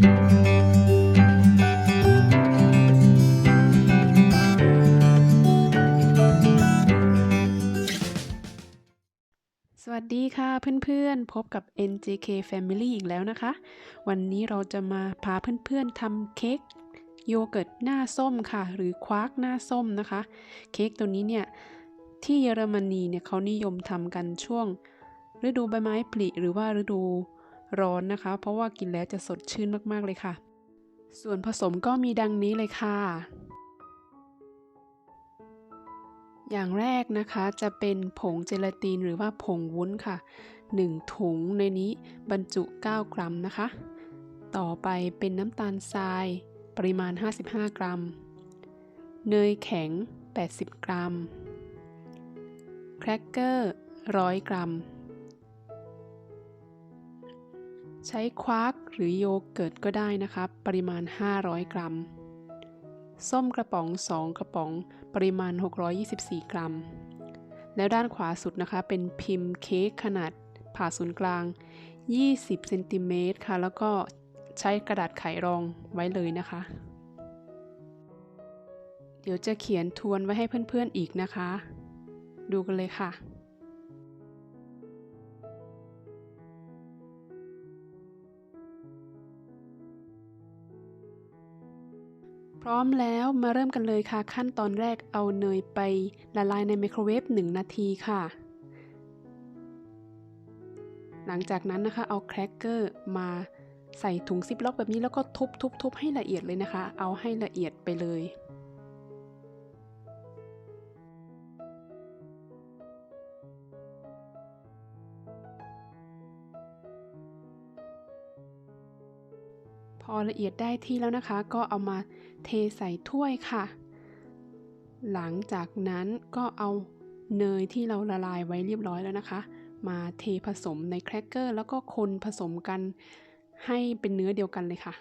สวัสดีค่ะเพื่อนๆ พบกับ NJK Family อีกแล้วนะคะ วันนี้เราจะมาพาเพื่อนๆทำเค้กโยเกิร์ตหน้าส้มค่ะ หรือคว้ากหน้าส้มนะคะ เค้กตัวนี้เนี่ย ที่เยอรมนีเนี่ยเขานิยมทำกันช่วง ฤดูใบไม้ผลิหรือว่าฤดู ร้อนนะคะ เพราะว่ากินแล้วจะสดชื่นมากๆเลยค่ะ ส่วนผสมก็มีดังนี้เลยค่ะ อย่างแรกนะคะจะเป็นผงเจลาตินหรือว่าผงวุ้นค่ะ 1 ถุงในนี้บรรจุ 9 กรัมนะคะ ต่อไปเป็นน้ำตาลทรายปริมาณ 55 กรัม เนยแข็ง 80 กรัม แครกเกอร์ 100 กรัม ใช้ควักหรือโยเกิร์ตก็ได้นะคะปริมาณ 500 กรัม ส้มกระป๋อง 2 กระป๋อง ปริมาณ 624 กรัม แล้วด้านขวาสุดนะคะ เป็นพิมพ์เค้กขนาดผ่าศูนย์กลาง 20เซนติเมตรค่ะ แล้วก็ใช้กระดาษไขรองไว้เลยนะคะ เดี๋ยวจะเขียนทวนไว้ให้เพื่อนๆอีกนะคะ ดูกันเลยค่ะ พร้อมแล้วมาเริ่มกันเลยค่ะ ขั้นตอนแรกเอาเนยไปละลายในไมโครเวฟ1 นาทีค่ะ หลังจากนั้นนะคะเอาแครกเกอร์มาใส่ถุงซิปล็อกแบบนี้แล้วก็ทุบๆๆให้ละเอียดเลยนะคะ เอาให้ละเอียดไปเลย พอละเอียดได้ที่แล้วนะคะ ก็เอามาเทใส่ถ้วยค่ะ หลังจากนั้นก็เอาเนยที่เราละลายไว้เรียบร้อยแล้วนะคะ มาเทผสมในแครกเกอร์แล้วก็คนผสมกันให้เป็นเนื้อเดียวกันเลยค่ะ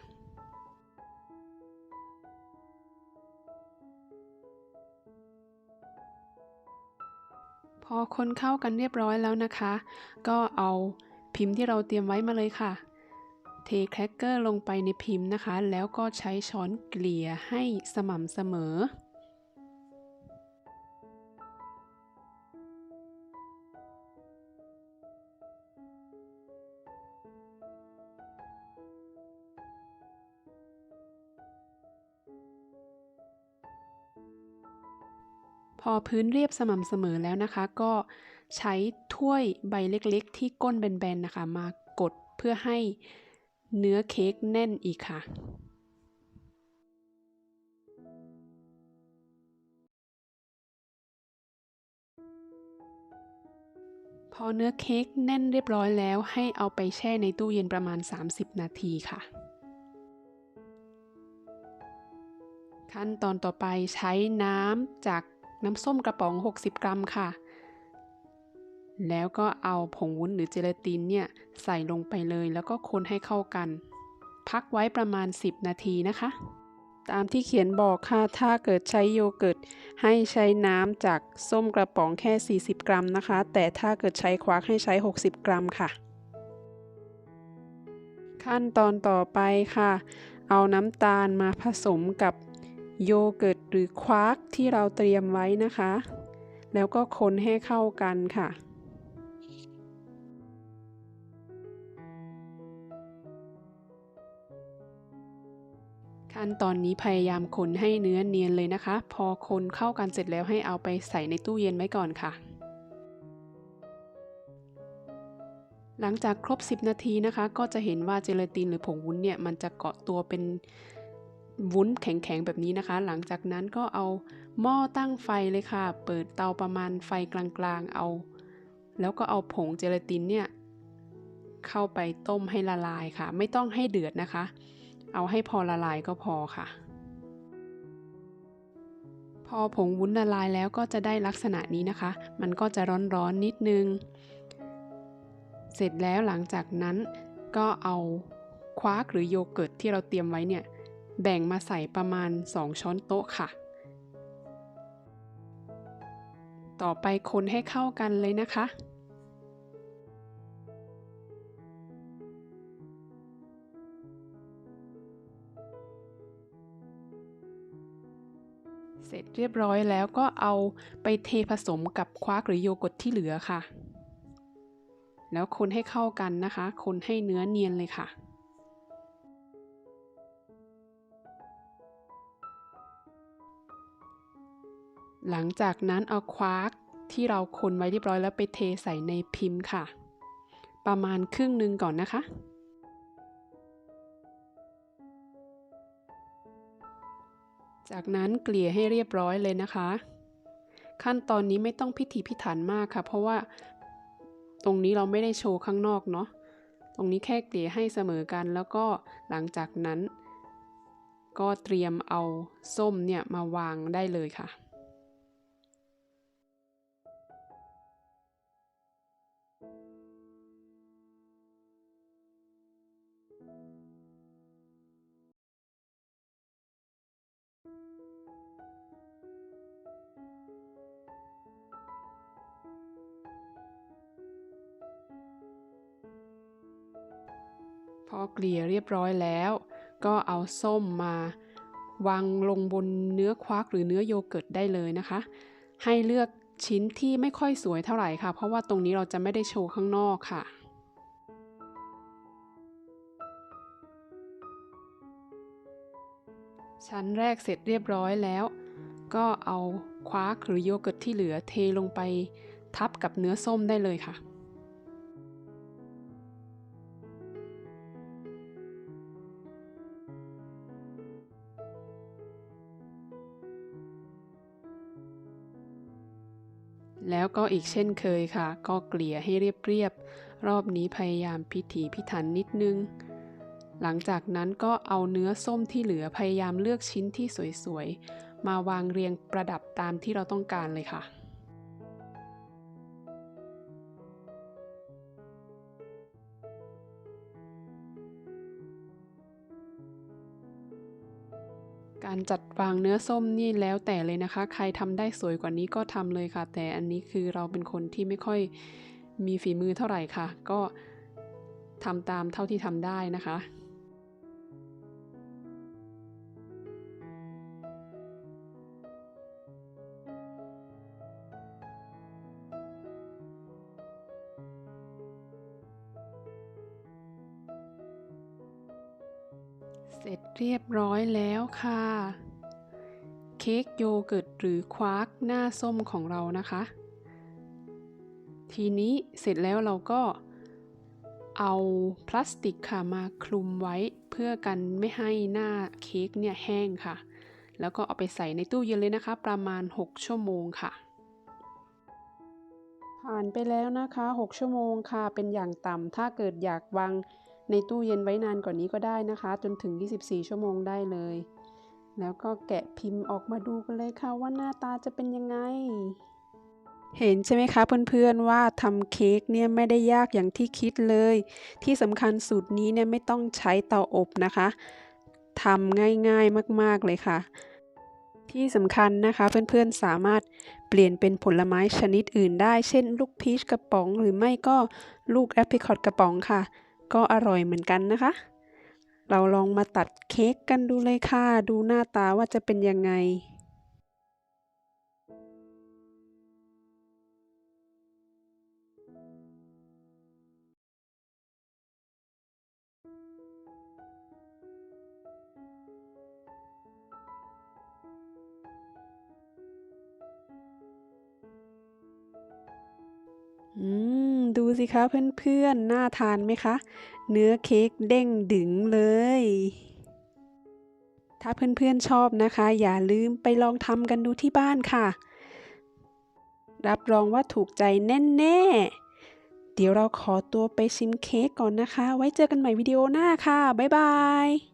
พอคนเข้ากันเรียบร้อยแล้วนะคะ ก็เอาพิมพ์ที่เราเตรียมไว้มาเลยค่ะ เทแครกเกอร์ลงไปในพิมพ์นะคะ แล้วก็ใช้ช้อนเกลี่ยให้สม่ำเสมอ พอพื้นเรียบสม่ำเสมอแล้วนะคะ ก็ใช้ถ้วยใบเล็กๆ ที่ก้นแบนๆนะคะ มากดเพื่อให้ เนื้อเค้กแน่นอีกค่ะ พอเนื้อเค้กแน่นเรียบร้อยแล้ว ให้เอาไปแช่ในตู้เย็นประมาณ 30 นาทีค่ะ ขั้นตอนต่อไปใช้น้ำจากน้ำส้มกระป๋อง 60 กรัมค่ะ แล้วก็เอาผงวุ้นหรือเจลาตินเนี่ยใส่ลงไปเลยแล้วก็คนให้เข้ากัน พักไว้ประมาณ 10 นาทีนะคะ ตามที่เขียนบอกค่ะถ้าเกิดใช้โยเกิร์ตให้ใช้น้ำจากส้มกระป๋องแค่ 40 กรัมนะคะ แต่ถ้าเกิดใช้ควักให้ใช้ 60 กรัมค่ะ ขั้นตอนต่อไปค่ะ เอาน้ำตาลมาผสมกับโยเกิร์ตหรือควักที่เราเตรียมไว้นะคะ แล้วก็คนให้เข้ากันค่ะ ขั้นตอนนี้พยายามคนให้เนื้อเนียนเลยนะคะ พอคนเข้ากันเสร็จแล้วให้เอาไปใส่ในตู้เย็นไว้ก่อนค่ะ หลังจากครบ 10 นาทีนะคะ ก็จะเห็นว่าเจลาตินหรือผงวุ้นเนี่ยมันจะเกาะตัวเป็นวุ้นแข็งๆแบบนี้นะคะ หลังจากนั้นก็เอาหม้อตั้งไฟเลยค่ะ เปิดเตาประมาณไฟกลางๆเอา แล้วก็เอาผงเจลาตินเนี่ยเข้าไปต้มให้ละลายค่ะ ไม่ต้องให้เดือดนะคะ เอาให้พอละลายก็พอค่ะ พอผงวุ้นละลายแล้วก็จะได้ลักษณะนี้นะคะ มันก็จะร้อนๆนนิดนึง เสร็จแล้วหลังจากนั้นก็เอาคว้ากหรือโยเกิร์ตที่เราเตรียมไว้เนี่ย แบ่งมาใส่ประมาณ 2 ช้อนโต๊ะค่ะ ต่อไปคนให้เข้ากันเลยนะคะ เรียบร้อยแล้วก็เอาไปเทผสมกับคว้าร์กหรือโยเกิร์ตที่เหลือค่ะ แล้วคนให้เข้ากันนะคะ คนให้เนื้อเนียนเลยค่ะหลังจากนั้นเอาคว้าร์กที่เราคนไว้เรียบร้อยแล้วไปเทใส่ในพิมพ์ค่ะ ประมาณครึ่งหนึ่งก่อนนะคะ จากนั้นเกลี่ยให้เรียบร้อยเลยนะคะ ขั้นตอนนี้ไม่ต้องพิถีพิถันมากค่ะ เพราะว่าตรงนี้เราไม่ได้โชว์ข้างนอกเนาะตรงนี้แค่เกลี่ยให้เสมอกัน แล้วก็หลังจากนั้น ก็เตรียมเอาส้มเนี่ยมาวางได้เลยค่ะ พอเกลี่ยเรียบร้อยแล้ว ก็เอาส้มมาวางลงบนเนื้อควักหรือเนื้อโยเกิร์ตได้เลยนะคะ ให้เลือกชิ้นที่ไม่ค่อยสวยเท่าไหร่ค่ะ เพราะว่าตรงนี้เราจะไม่ได้โชว์ข้างนอกค่ะชั้นแรกเสร็จเรียบร้อยแล้ว ก็เอาคว้าหรือโยเกิร์ตที่เหลือเทลงไปทับกับเนื้อส้มได้เลยค่ะ แล้วก็อีกเช่นเคยค่ะ ก็เกลี่ยให้เรียบๆ รอบนี้พยายามพิถีพิถันนิดนึง หลังจากนั้นก็เอาเนื้อส้มที่เหลือพยายามเลือกชิ้นที่สวยๆ มาวางเรียงประดับตามที่เราต้องการเลยค่ะ การจัดวางเนื้อส้มนี่แล้วแต่เลยนะคะ ใครทำได้สวยกว่านี้ก็ทำเลยค่ะ แต่อันนี้คือเราเป็นคนที่ไม่ค่อยมีฝีมือเท่าไหร่ค่ะ ก็ทำตามเท่าที่ทำได้นะคะ เสร็จเรียบร้อยแล้วค่ะ เค้กโยเกิร์ตหรือคว้าร์กหน้าส้มของเรานะคะ ทีนี้เสร็จแล้วเราก็เอาพลาสติกค่ะมาคลุมไว้เพื่อกันไม่ให้หน้าเค้กเนี่ยแห้งค่ะ แล้วก็เอาไปใส่ในตู้เย็นเลยนะคะ ประมาณ 6 ชั่วโมงค่ะ ผ่านไปแล้วนะคะ 6 ชั่วโมงค่ะ เป็นอย่างต่ำถ้าเกิดอยากวาง ในตู้เย็นไว้นานกว่านนี้ก็ได้นะคะ จนถึง 24 ชั่วโมงได้เลย แล้วก็แกะพิมพ์ออกมาดูกันเลยค่ะว่าหน้าตาจะเป็นยังไง เห็นใช่ไหมคะเพื่อนๆว่าทำเค้กเนี่ยไม่ได้ยากอย่างที่คิดเลย ที่สำคัญสูตรนี้เนี่ยไม่ต้องใช้เตาอบนะคะทำง่ายๆมากๆเลยค่ะที่สำคัญนะคะเพื่อนๆสามารถเปลี่ยนเป็นผลไม้ชนิดอื่นได้ เช่น ลูกพีชกระป๋อง หรือไม่ก็ลูกแอปเปิลคอตกระป๋องค่ะ ก็อร่อยเหมือนกันนะคะ เราลองมาตัดเค้กกันดูเลยค่ะ ดูหน้าตาว่าจะเป็นยังไงอืม ดูสิคะเพื่อนๆ น่าทานไหมคะ เนื้อเค้กเด้งดึงเลย ถ้าเพื่อนๆชอบนะคะ อย่าลืมไปลองทำกันดูที่บ้านค่ะ รับรองว่าถูกใจแน่ๆ เดี๋ยวเราขอตัวไปชิมเค้กก่อนนะคะ ไว้เจอกันใหม่วิดีโอหน้าค่ะ บ๊ายบาย